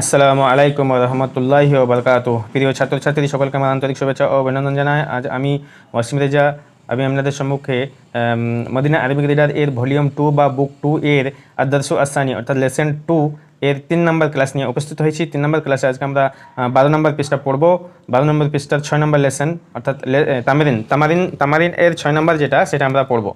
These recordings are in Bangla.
আসসালামু আলাইকুম রহমতুল্লাহি বারকাত প্রিয় ছাত্রছাত্রী, সকলকে আমার আন্তরিক শুভেচ্ছা ও অভিনন্দন জানাই। আজ আমি ওয়াসিম রেজা, আমি আপনাদের সম্মুখে মদিনা আরবিক রিডার এর ভলিউম টু বা বুক টু এর আদর্শ আসানি, অর্থাৎ লেসেন টু এর তিন নম্বর ক্লাস নিয়ে উপস্থিত হয়েছি। তিন নম্বর ক্লাসে আজকে আমরা বারো নম্বর পৃষ্ঠা পড়ব। বারো নম্বর পৃষ্ঠার ছয় নম্বর লেসন অর্থাৎ তামারিন তামারিন তামারিন এর ছয় নম্বর যেটা, সেটা আমরা পড়ব।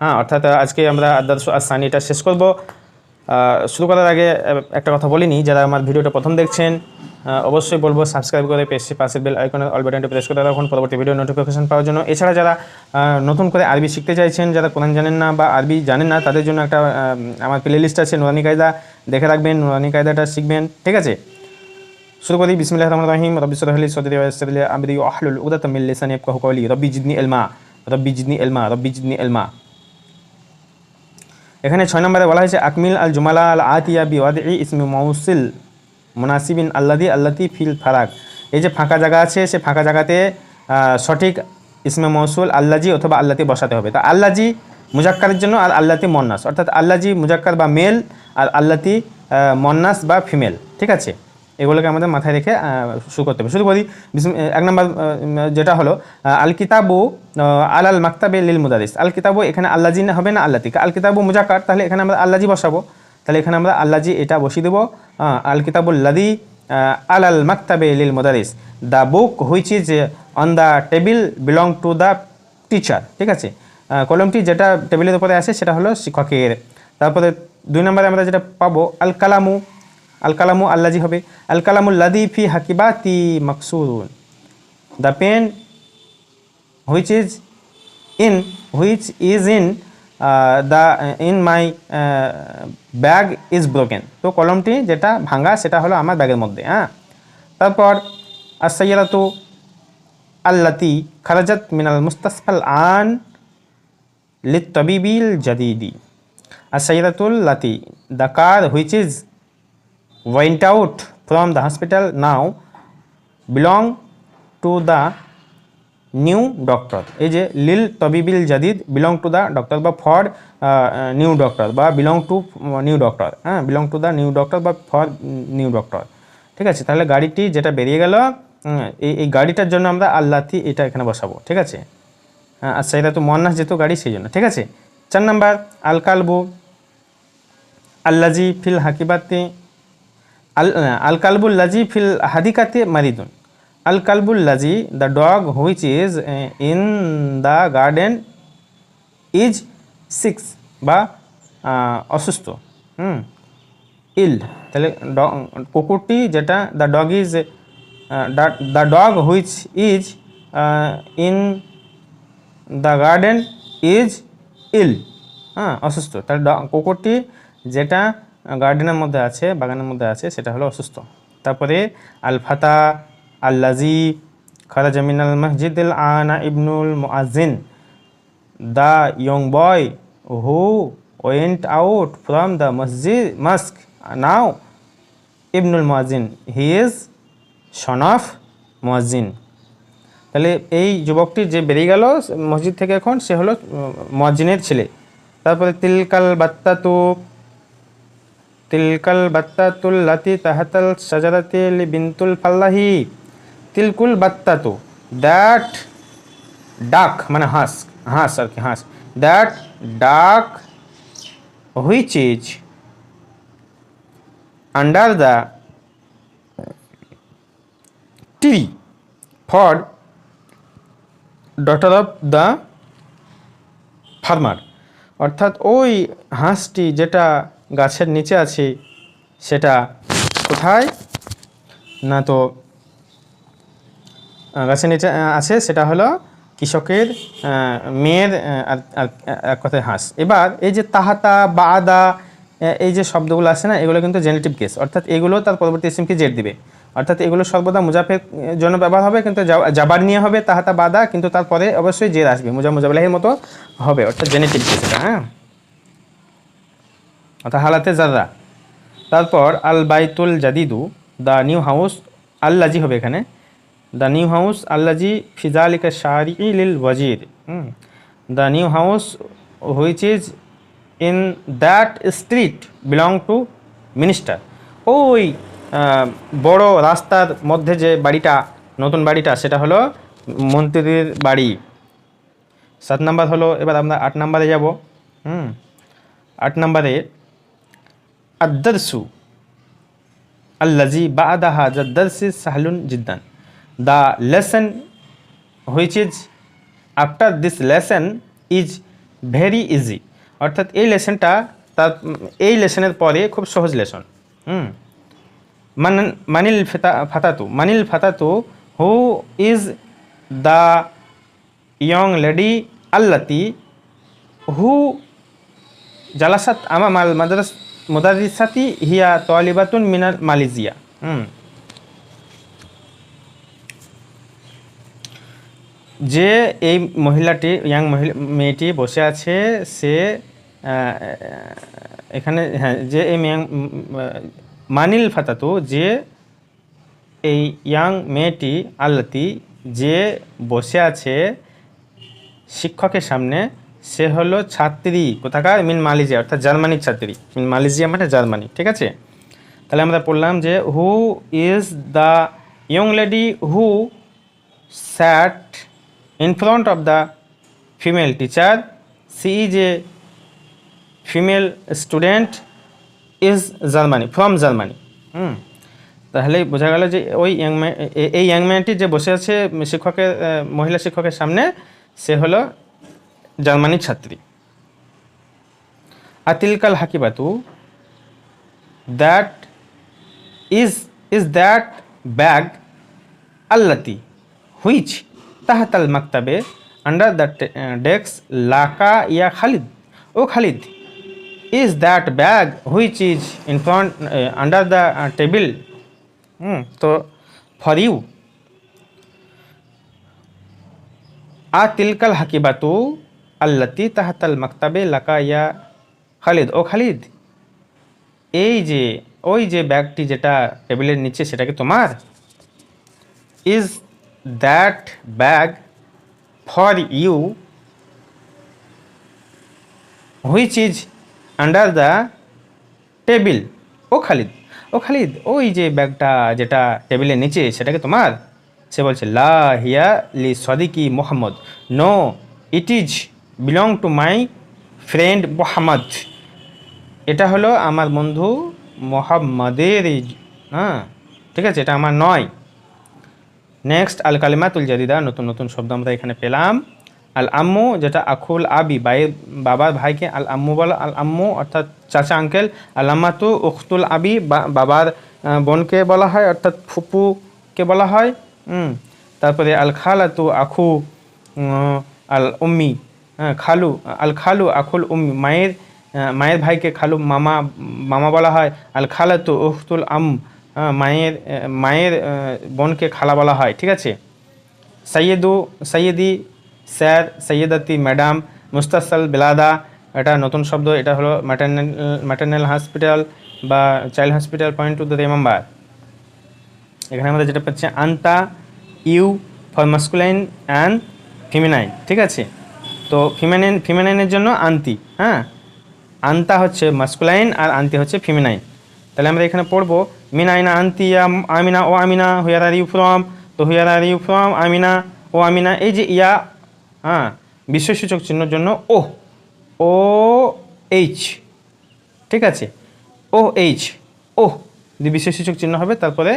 হ্যাঁ অর্থাৎ আজকে আমরা আদর্শ আসানি এটা শেষ করব। শুরু করার আগে একটা কথা বলিনি, যারা আমার ভিডিওটা প্রথম দেখছেন অবশ্যই বলব সাবস্ক্রাইব করে পেজটি পাশের বেল আইকনের অল প্রেস করে রাখুন, পরবর্তী ভিডিও নোটিফিকেশন পাওয়ার জন্য। এছাড়া যারা নতুন করে আরবি শিখতে চাইছেন, যারা কোরআন জানেন না বা আরবি জানেন না, তাদের জন্য একটা আমার প্লে লিস্ট আছে, নুরানি কায়দা, দেখে রাখবেন, নুরানি কায়দাটা শিখবেন, ঠিক আছে? শুরু করি, বিসমিল্লাহির রহমানির রহিম, রব্বি ইসরাহ লি সাদরি ওয়া ইয়াসসির লি আমরি, ওয়াহলুল উকদাতাম মিন লিসানি ইয়াফকাহু কওলি, রব্বি জিদনি ইলমা, রব্বি জিদনি ইলমা, রব্বি জিদনি ইলমা। এখানে ছয় নম্বরে বলা হয়েছে, আকমিল আল জুমালা আল আতিয়া বিওয়াদি ইসমি মৌসিল মুনাসিবিন আল্লাদি আল্লাতি ফিল ফারাক। এই যে ফাঁকা জায়গা আছে, সে ফাঁকা জায়গাতে সঠিক ইসমে মৌসুল আল্লাজি অথবা আল্লাতি বসাতে হবে। তা আল্লাজি মুজাক্কারের জন্য আর আল্লাতি মন্নাস। অর্থাৎ আল্লাজি মুজাক্কার বা মেল আর আল্লাতি মন্নাস বা ফিমেল। ঠিক আছে? এগুলোকে আমাদের মাথায় রেখে শুরু করতে হবে। শুরু করি। এক নম্বর যেটা হলো আল কিতাবু আল আল মাকতাবে লিল মুদারিস। আল কিতাবু এখানে আল্লাজি হবে না আল্লাতি আল কিতাবু মুজাক্কার, তাহলে এখানে আমরা আল্লাজি বসাবো। তাহলে এখানে আমরা আল্লাজি এটা বসিয়ে দেবো। আল কিতাবুল লাদি আল আল মাকতাবে লিল মুদারিস। The book which is on the table belong to the teacher. ঠিক আছে? কলমটি যেটা টেবিলের উপরে আসে সেটা হলো শিক্ষকের। তারপরে দুই নম্বরে আমরা যেটা পাবো আল কালামু আল কালামু আল্লাজি হবে। আল কালামুল লাদি ফি হাকিবাতি মাকসুরুন the pen which is in which is in the in my bag is broken তো কলমটি যেটা ভাঙা সেটা হলো আমার ব্যাগের মধ্যে হ্যাঁ? তারপর আসাইয়ারাতু আল্লাতি খারাজাত মিনাল মুস্তাসফাল আন লিতবিবিল জাদিদি। আসাইয়ারাতুল লাতি the car which is went out from the hospital now belong to the new doctor এই যে লিল তবিবিল জাদিদ বিলং টু দ্য ডক্টর বা ফর নিউ ডক্টর বা বিলং টু নিউ ডক্টর হ্যাঁ belong to the new doctor বা ফর নিউ ডক্টর ঠিক আছে? তাহলে গাড়িটি যেটা বেরিয়ে গেল এই এই গাড়িটার জন্য আমরা আল্লাতি এটা এখানে বসাবো। ঠিক আছে? হ্যাঁ আচ্ছা এটা তো মন্নাস যেহেতু গাড়ি, সেই জন্য। ঠিক আছে? চার নাম্বার আল কালবু আল্লাজি ফিল হাকিবাতে আল আল কালবুল লাজি ফিল হাদিকাতে মারিদুন। আল কালবুল লাজি, the dog which is in the garden is sick বা অসুস্থ। হুম, ইল। তাহলে কুকুরটি যেটা, the dog is the dog which is in the garden is ill. হ্যাঁ অসুস্থ। তাহলে কুকুরটি যেটা গার্ডেনের মধ্যে আছে, বাগানের মধ্যে আছে, সেটা হলো অসুস্থ। তারপরে আল ফাতা আল্লাজি খারা জামিনাল মসজিদ আনা ইবনুল মুআজিন the young boy who went out from the মসজিদ, মস্ক, নাও, ইবনুল মুআজিন হি ইজ সন অফ মুআজিন তাহলে এই যুবকটি যে বেরিয়ে গেল মসজিদ থেকে এখন, সে হলো মজিনের ছেলে। তারপরে তিলকাল বাত্তাতু তিলকাল বাত্তাতুল লাতি তাহাতাল সাজারাতে বিনতুল ফাল্লাহি। তিলকুল বাত্তাতু, দ্যাট ডাক মানে হাঁস হাঁস আর কি, হাঁস। That duck which is under the tree for daughter of the farmer. অর্থাৎ ওই হাঁসটি যেটা গাছের নিচে আছি, সেটা কোথায়? না তো গাছের নিচে আছে, সেটা হলো কৃষকের মেয়ের এক কথায় হাঁস। এবার এই যে তাহাতা বা আদা এই যে শব্দগুলো আছে না, এগুলো কিন্তু জেনেটিভ কেস অর্থাৎ এগুলো তার পরবর্তী ইসিমকে জেড দিবে। অর্থাৎ এগুলো সর্বদা মুজাফের জন্য ব্যবহার হবে, কিন্তু জাবার নিয়ে হবে তাহাতা, বাদা, কিন্তু তারপরে অবশ্যই জের আসবে মুজা মুজাবিল্লাহির মতো হবে, অর্থাৎ জেনেটিভ কেস এটা হ্যাঁ? অর্থাৎ হালাতে জাররা তারপর আল বাইতুল জাদিদু, দ্য নিউ হাউস আল্লাজি হবে এখানে। দ্য নিউ হাউস আল্লাজি ফিজালিকা শারি লিল Wazir. The new house which is in that street belong to minister ওই বড় রাস্তার মধ্যে যে বাড়িটা, নতুন বাড়িটা, সেটা হলো মন্ত্রীর বাড়ি। সাত নাম্বার হলো, এবার আমরা আট নাম্বারে যাব। হুম। আট নাম্বারে আদর্সু আল্লাজি বা আদা বাদাহা দর্সি সাহলুন জিদ্দান। The lesson which is, after this lesson is very easy. অর্থাৎ এই লেসনটা তার, এই লেসনের পরে খুব সহজ লেসন। হুম। মান, মানিল ফেতা, ফাতাতু, মানিল ফাতাতু who is the young lady আল্লাতি who জালাসাত আমা মাল মাদ্রাস মুদারিসাতি হিয়া তোয়ালিবাতুন মিনাল মালয়েশিয়া হুম। যে এই মহিলাটি, ইয়াং মহিলা, মেয়েটি বসে আছে, সে এখানে হ্যাঁ যে এই মানিল ফাতাতু, যে এই ইয়াং মেয়েটি, আল্লাতি, যে বসে আছে শিক্ষকের সামনে সে হলো ছাত্রী, কোথাকার? মিন মালয়েশিয়া, অর্থাৎ জার্মানির ছাত্রী। মিন মালয়েশিয়া মানে জার্মানি, ঠিক আছে? তাহলে আমরা পড়লাম যে who is the young lady who sat in front of the female teacher? She is a female student, is germany from germany হুম। তাহলে বোঝা গেল যে, ওই ইয়াং এই ইয়াং ম্যানটি যে বসে আছে শিক্ষকের মহিলা শিক্ষকের সামনে, সে হলো জার্মানির ছাত্রী আতিলকাল হাকিবাতু that is is that bag maktabe under the t- uh, desk laka ya khalid oh khalid is that bag which is in front uh, under the uh, table hmm, so for you আতিলকাল হাকিবাতু আল্লাতি তাহাতাল মাকতাবে লাকা ইয়া খালিদ। ও খালিদ, এই যে, ওই যে ব্যাগটি যেটা টেবিলের নিচে সেটাকে তোমার? Is that bag for you, which is under the table. ও খালিদ ও খালিদ, ওই যে ব্যাগটা যেটা টেবিলের নিচে সেটাকে তোমার? সে বলছে, লা হিয়া লি সদিকি Mohammad. No, it is belong to my friend Mohammad এটা হলো আমার বন্ধু মোহাম্মদের হ্যাঁ ঠিক আছে, এটা আমার নয়। নেক্সট আল কালিমাতুল জাদিদা, নতুন নতুন শব্দ আমরা এখানে পেলাম। আল আম্মু, যেটা আখুল আবি ভাই বাবার ভাইকে আল আম্মু বলা আল আম্মু, অর্থাৎ চাচা আঙ্কেল। আল আম্মাতু উখতুল আবি বাবার বোনকে বলা হয়, অর্থাৎ ফুপুকে বলা হয়। তারপরে আল খালাতু আখু আল উম্মি। খালু, আল খালু আখুল উম্মি, মায়ের মায়ের ভাইকে খালু মামা মামা বলা হয়, আল খালাতু উখতুল আম মায়ের মায়ের বোনকে খালা বলা হয়, ঠিক আছে? সৈয়দু সৈয়দি স্যার সৈয়দাতি ম্যাডাম, মুস্তাসাল, বেলাদা, এটা নতুন শব্দ, এটা হলো ম্যাটার্নাল ম্যাটার্নাল হসপিটাল বা child hospital point to the remember এখানে আমাদের যেটা পাচ্ছে, আন্তা, you for masculine and feminine, ঠিক আছে? তো ফিমেনাইন ফিমেনাইনের জন্য আন্তি হ্যাঁ? আন্তা হচ্ছে মাস্কুলাইন আর আন্তি হচ্ছে ফিমেনাইন তাহলে আমরা এখানে পড়ব মিনাইনা আন্তি ইয়া Amina O Amina where are you from তো where are you from Amina ও আমিনা এই যে ইয়া হ্যাঁ বিশ্বসূচক চিহ্নের জন্য ও ও এইচ ঠিক আছে? ও এইচ ও যদি বিশ্বসূচক চিহ্ন হবে তারপরে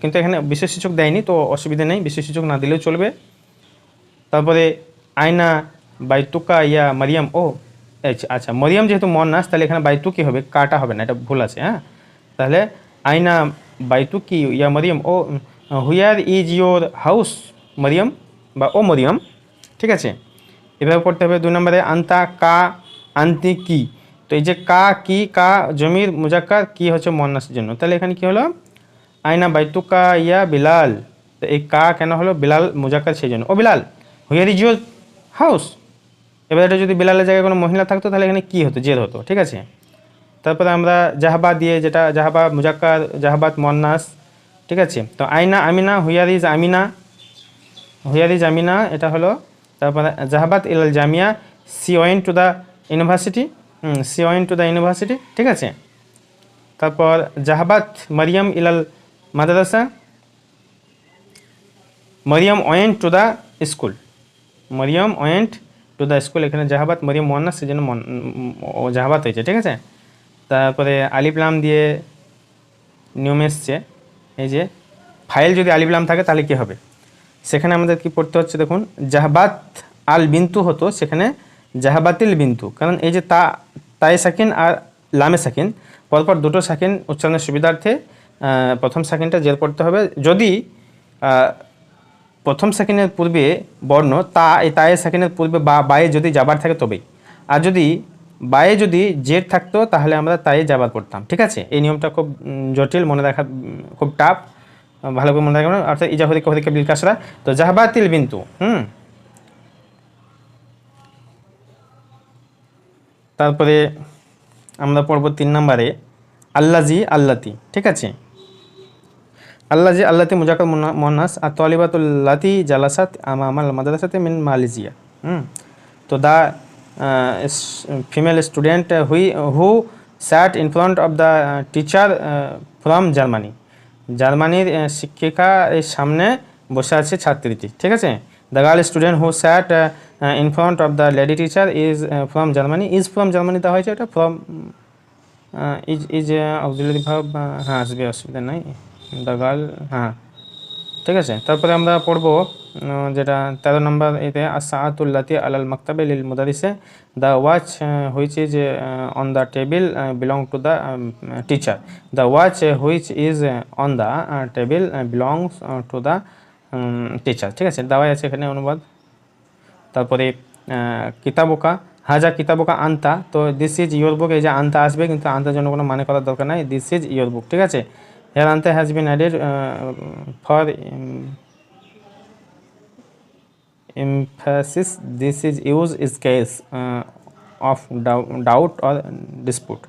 কিন্তু এখানে বিশ্বসূচক দেয়নি, তো অসুবিধা নেই বিশেষসূচক না দিলেও চলবে। তারপরে আয়না বাইতুকা ইয়া মারিয়াম, ও আচ্ছা মরিয়াম যেহেতু মন নাস, তাহলে এখানে বাইতুকি হবে? কাটা হবে না, এটা ভুল আছে হ্যাঁ? তাহলে আয়না বাইতুকি ইয়া Maryam, O, where is your house Maryam, বা ও মরিয়াম, ঠিক আছে? এভাবে পড়তে হবে দুই নম্বরে, আন্তা কা আন্তি কি? তো এই যে কা কি, কা জমির মুজাক্কার, কি হচ্ছে মন্নাসের জন্য? তাহলে এখানে কি হলো? আয়না বাইতুকা ইয়া বিলাল, তো এই কা কেন হলো? বিলাল মুজাক্কার সেই জন্য। ও Bilal, where is your house. এবার এটা যদি বিলালের জায়গায় কোনো মহিলা থাকতো, তাহলে এখানে কী হতো? জেদ হতো, ঠিক আছে? তারপরে আমরা জাহাবা দিয়ে যেটা জাহাবা মুজাক্কার জাহাবাত মন্নাস ঠিক আছে? তো আইনা Amina where is Amina where is Amina, এটা হলো, তারপরে জাহাবাত ইল Jamia, she went to the university she went to the university, ঠিক আছে? তারপর জাহাবাত মারিয়াম ইলাল মাদ্রাসা, Mariam went to the school. Mariam went to the school, এখানে জাহাবাত, মরিয়ম মোহান্নাস সেই জন্য মন- ও জাহাবাত হয়েছে, ঠিক আছে? তারপরে আলিফলাম দিয়ে নিয়ম এসছে, এই যে ফাইল যদি আলিফলাম থাকে তাহলে কী হবে? সেখানে আমাদের কি পড়তে হচ্ছে দেখুন, জাহাবাত আল বিন্তু হতো, সেখানে জাহাবাতিল বিন্তু, কারণ এই যে তা, তাই সাকিন আর লামে সাকিন, পরপর দুটো সাকিন উচ্চারণের সুবিধার্থে প্রথম সাকিনটা জের পড়তে হবে। যদি প্রথম সেকেন্ডের পূর্বে বর্ণ, তা, এই তায়ের সেকেন্ডের পূর্বে বা, বায়ে যদি যাবার থাকে তবেই। আর যদি বায়ে যদি জেড থাকতো, তাহলে আমরা তায়ে যাবার পড়তাম। ঠিক আছে? এই নিয়মটা খুব জটিল, মনে রাখা খুব টাফ ভালো করে মনে রাখবেন। অর্থাৎ ইজাহরিকা হরিকা বিল কাসরা। তো জাহাবাতিল বিন্তু, হুম? তারপরে আমরা পড়ব তিন নম্বরে, আল্লাজি আল্লাতি। ঠিক আছে? আল্লাহ যে আল্লাতি মুজাকার মোনাস আর তলিবাতুল্লাতি জালাসাত আমাল মাদ্রাসাতে মিন মালয়েশিয়া। হুম। তো the female student who, who sat in front of the teacher from Germany. জার্মানির শিক্ষিকা এই সামনে বসে আছে ছাত্রীটি, ঠিক আছে? The girl student who sat in front of the lady teacher is from Germany. Is from Germany দেওয়া হয়েছে এটা? ফ্রম ইজ ইজ অক্সিলারি ভাব হ্যাঁ আসবে, অসুবিধা নাই। দ্য গার্ল হ্যাঁ। ঠিক আছে, তারপরে আমরা পড়ব যেটা তেরো নম্বর এতে আসাতুল্লাতি আলাল মাকতাবে লিল মুদারিসে। The watch which is on the table belong to the teacher. The watch which is on the table belongs to the teacher. ঠিক আছে, দাওয়াই আছে এখানে অনুবাদ। তারপরে কিতাবকা, হাজা কিতাবকা আনতা। তো দিস ইজ ইয়োর বুক এই যে আনতা আসবে, কিন্তু আনতার জন্য কোনো মানে করার দরকার নাই। দিস ইজ ইয়োর বুক ঠিক আছে? হেয়ার আনতে has been added for emphasis this is use is case uh, of doubt or dispute.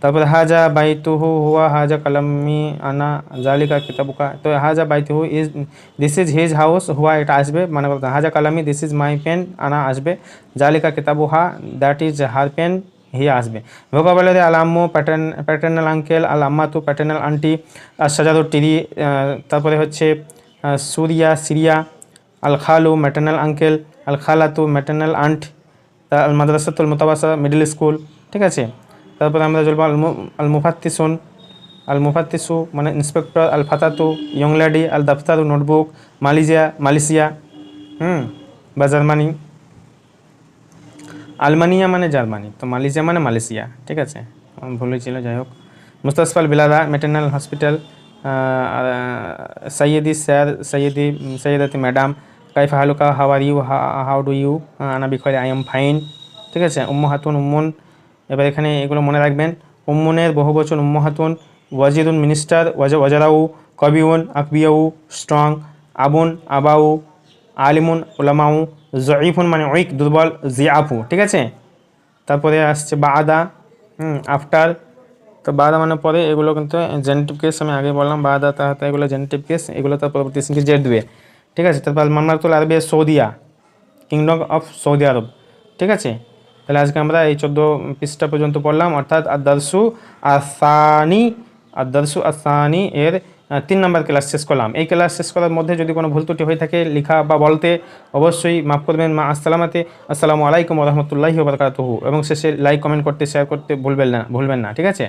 তারপরে হাজা বাইতুহু হুয়া হাজা কালামি আনা জালিকা কিতাবুকা। তো হাজা বাইতুহু is this is his house হুয়া এটা আসবে মানে হাজা কালামি দিস ইজ মাই পেন আনা আসবে। জালিকা কিতাবুহা that is her pen he আসবে। ভোকাবলারি আল আম্মু, প্যাটার্ন, প্যাটার্নাল আঙ্কেল, আল আম্মাতু, প্যাটার্নাল আন্টি আর সাজাদু টিরি তারপরে হচ্ছে সুরিয়া, সিরিয়া, আল খালু ম্যাটার্নাল আঙ্কেল আল খালাতু ম্যাটার্নাল আন্ট আল মাদ্রাসাতুল মুতাবাসা মিডল স্কুল ঠিক আছে? তারপরে আমরা চলবো আল আল মুফাত্তিসুন, আল মুফাত্তিসু মানে ইন্সপেক্টর আল ফাতাতু ইয়ং লেডি আল দফতারু নোটবুক মালয়েশিয়া মালয়েশিয়া হুম বা জার্মানি আলমানিয়া মানে জার্মানি, তো মালয়েশিয়া মানে মালয়েশিয়া, ঠিক আছে? ভুল হয়েছিল, যাই হোক। মুস্তাসফাল বিলাদা মেটার্নাল হসপিটাল সৈয়দি স্যার সৈয়দি সৈয়দাতি ম্যাডাম, কাইফা হালুকা, how are you how do you আনা বিখরে, আই এম ফাইন, ঠিক আছে? উম্মু হাতুন, উম্মুন, এবার এখানে এগুলো মনে রাখবেন। উম্মুনের বহু বচন, উম্মু হাতুন, ওয়াজিদুন মিনিস্টার, ওয়াজ, ওয়াজারাউ, কবিউন, আকবিয়াউ, স্ট্রং, আবুন, আবাউ, আলিমুন ওলামাউ জয়ীফুন মানে অইক দুর্বল জিয়াফু ঠিক আছে? তারপরে আসছে বাদা আফটার। তো বাদা মানে পরে এগুলো কিন্তু জেনেটিভ কেস আমি আগে বললাম, বাদা, তাহাতে, এগুলো জেনেটিভ কেস এগুলো তার পরবর্তী সিঙ্গে জেড দেবে ঠিক আছে? তারপর মামলাতুল আরবে সৌদিয়া কিংডম অফ সৌদি আরব ঠিক আছে? তাহলে আজকে আমরা এই চোদ্দ পৃষ্ঠা পর্যন্ত পড়লাম, অর্থাৎ আদারসু আসানি আদারসু আসানি এর তিন নম্বর ক্লাস শেষ করলাম। এই ক্লাস শেষ করার মধ্যে যদি কোনো ভুল ত্রুটি হয়ে থাকে, লেখা বা বলতে অবশ্যই মাফ করবেন। মা আসসালামাতে, আসসালামু আলাইকুম রহমতুল্লাহি বরকাতহু। এবং শেষে লাইক কমেন্ট করতে শেয়ার করতে ভুলবেন না ভুলবেন না, ঠিক আছে?